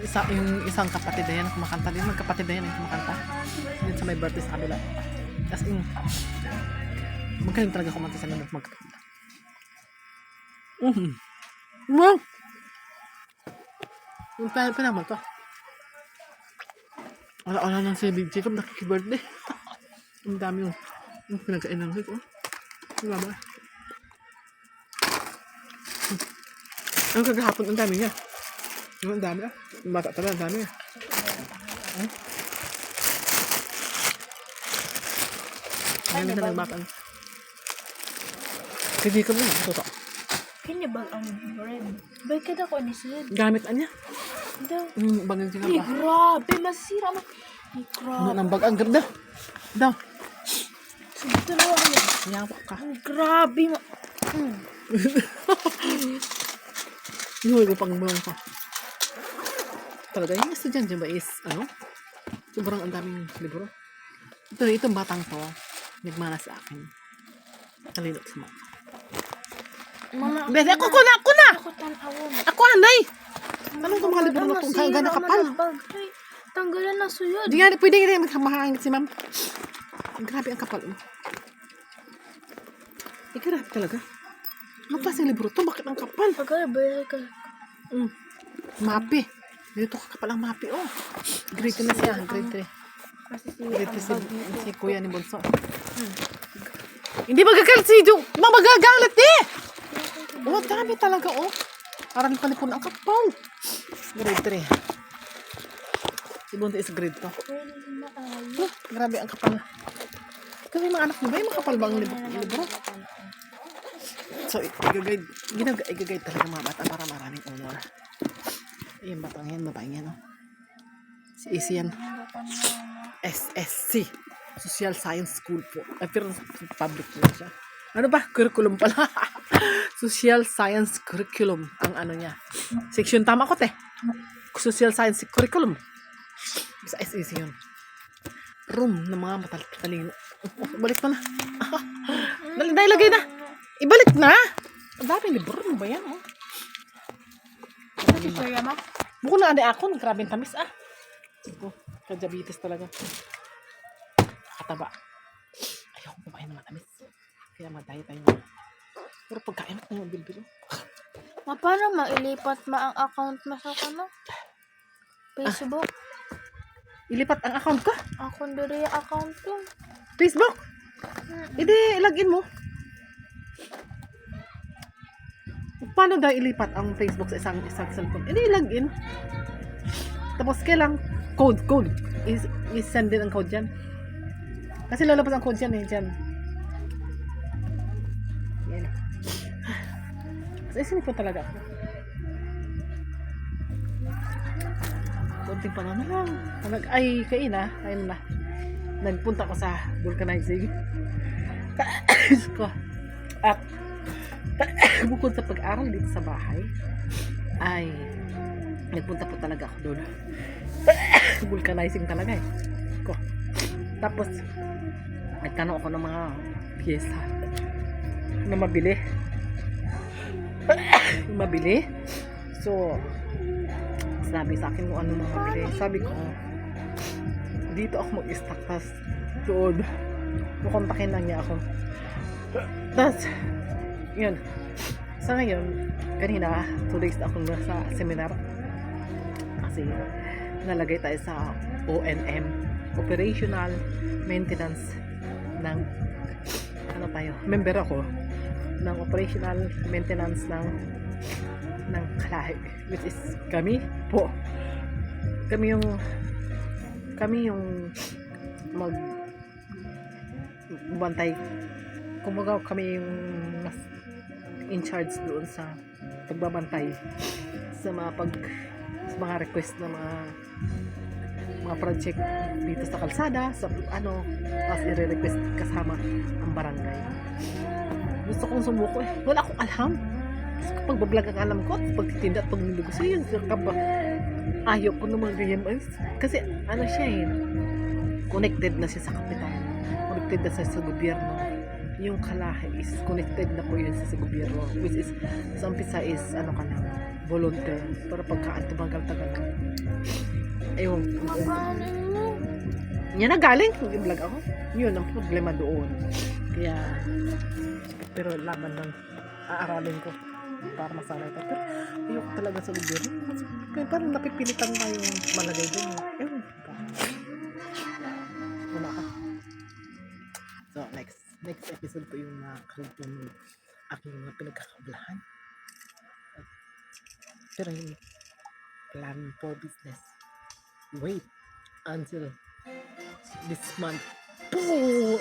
Isa, yung isang kapatid na yan, kumakanta din. Magkapatid na yan, yung kumakanta. Yun sa may birthday sa kabila. As in, magaling talaga kumanta sa nila magkapatid. Mm-hmm. Wow! Yung pa, pa to. Ala-ala lang si Big Jacob, nakiki-birthday. Ang dami yung, yung pinagkainan ko. Oh. Diba ba? Ang kagahapon, ang dami niya. Ang dami ah. Yung bata talaga, ang dami ah. Hmm? Ngayon na nagmakan. Hindi ka mo na, totoo. Kanya ba ang bread? Bay kada ko ni Sid. Gamit anya. Daw. Yung ka Ay, ba? grabe. Masira. Ay, Ano grabe. nang bag? Ang ganda. Daw. Sige, dalawa niya. Yawa ka. Ang grabe. Mm. Inuwi ko pang bulong pa. Talaga, yung estudyante ba is, ano? Sobrang ang daming libro. Ito, itong batang to, nagmana sa akin. Talino sa mga. Mga Bede, ako, ako na, ako na! ako. Ako, anay! Ano itong mga libro na itong Masira ganda kapal? man ang bag. Ay, Tanggalan na suyod. Hindi nga, pwede nga makamahangit si ma'am. Grabe ang kapal. Eh, grabe talaga. Anong klaseng libro to? Bakit ang kapal? Pagkaya ba ka? Mm. Mapi. Dito ka kapal ang mapi, oh. Grade 2 na siya, grade 3. Kasi si Grade 3 si, si kuya ni Bonso. Hindi magagalit si. Ma, magagalit eh! Oh, dami talaga, oh. Parang palipon ang kapal. Grade 3. Si Bonso is grade 2. Pwede na tayo. Oh, grabe ang kapal. Kasi mga anak mo ba, yung makapal ba ang lib- libro? So, igagayad, ginag igagayad talaga mga bata para maraming honor. Yung batang yan, babaeng yan, oh. Si Isi yan. SSC. Social Science School po. Ay, pero public po siya. Ano ba? Curriculum pala. Social Science Curriculum. Ang ano niya. Section tama ko, te. Social Science Curriculum. Sa SEC yun. Room ng mga matatalino. Balik mo na. Dali, dali, lagay na. Ibalik na. Ang daming libro. Ano ba yan, oh? Kasi kuya ma. Buko na ade ako, grabe tamis ah. Ito, ka-diabetes talaga. Kataba. Ayaw ko kumain ng matamis. Kaya madayo tayo na. Pero pagkain ako ng bilbil. Ma, paano mailipat ma ang account mo sa kano? Facebook. Ilipat ang account ko. Ako diri account ko. Facebook. Hindi, login mo. Paano daw ilipat ang Facebook sa isang isang cellphone? Hindi, login. Tapos kailang code, code. Is, is send din ang code dyan. Kasi lalabas ang code dyan eh, dyan. Yan. Sa isip po talaga ako. Kunting panahon na lang. Nag, ay, kaina, ayun na. Nagpunta ko sa vulcanizing. Ko. At, bukod sa pag-aral dito sa bahay, ay, nagpunta po talaga ako doon. vulcanizing talaga eh. Ko. Tapos, nagtanong ako ng mga pyesa na mabili. mabili. So, sabi sa akin kung ano mga mabili. Sabi ko, dito ako mag-stack. Tapos, doon, kukontakin lang niya ako. Tapos, yun. Sa ngayon, kanina, two days na akong nasa seminar. Kasi, nalagay tayo sa ONM, Operational Maintenance ng, ano tayo, member ako, ng Operational Maintenance ng ng kalahi which is kami po kami yung kami yung mag bantay kumbaga kami yung in charge doon sa pagbabantay sa mga pag sa mga request ng mga mga project dito sa kalsada sa ano tapos i-request kasama ang barangay. Gusto kong sumuko eh. Wala akong alam. Kasi kapag bablog ang alam ko at pagtitinda at pagnilugos yun kapag ayaw ko naman ganyan Ay, kasi ano siya eh connected na siya sa kapital. Connected na siya sa gobyerno yung kalahi is connected na po yun sa, gobyerno which is sa umpisa is ano ka na volunteer pero pagka tumagal-tagal Ayun. Paano yun? Yan na galing. Nag-vlog ako. Yun ang problema doon. Kaya, pero laban lang. Aaralin ko para masanay tayo. Pero ayoko talaga sa gobyerno. Kaya parang napipilitan tayong malagay Episode po yung nakalito ng aking mga pinagkakablahan. Pero yung plan for business. Wait until this month. Po!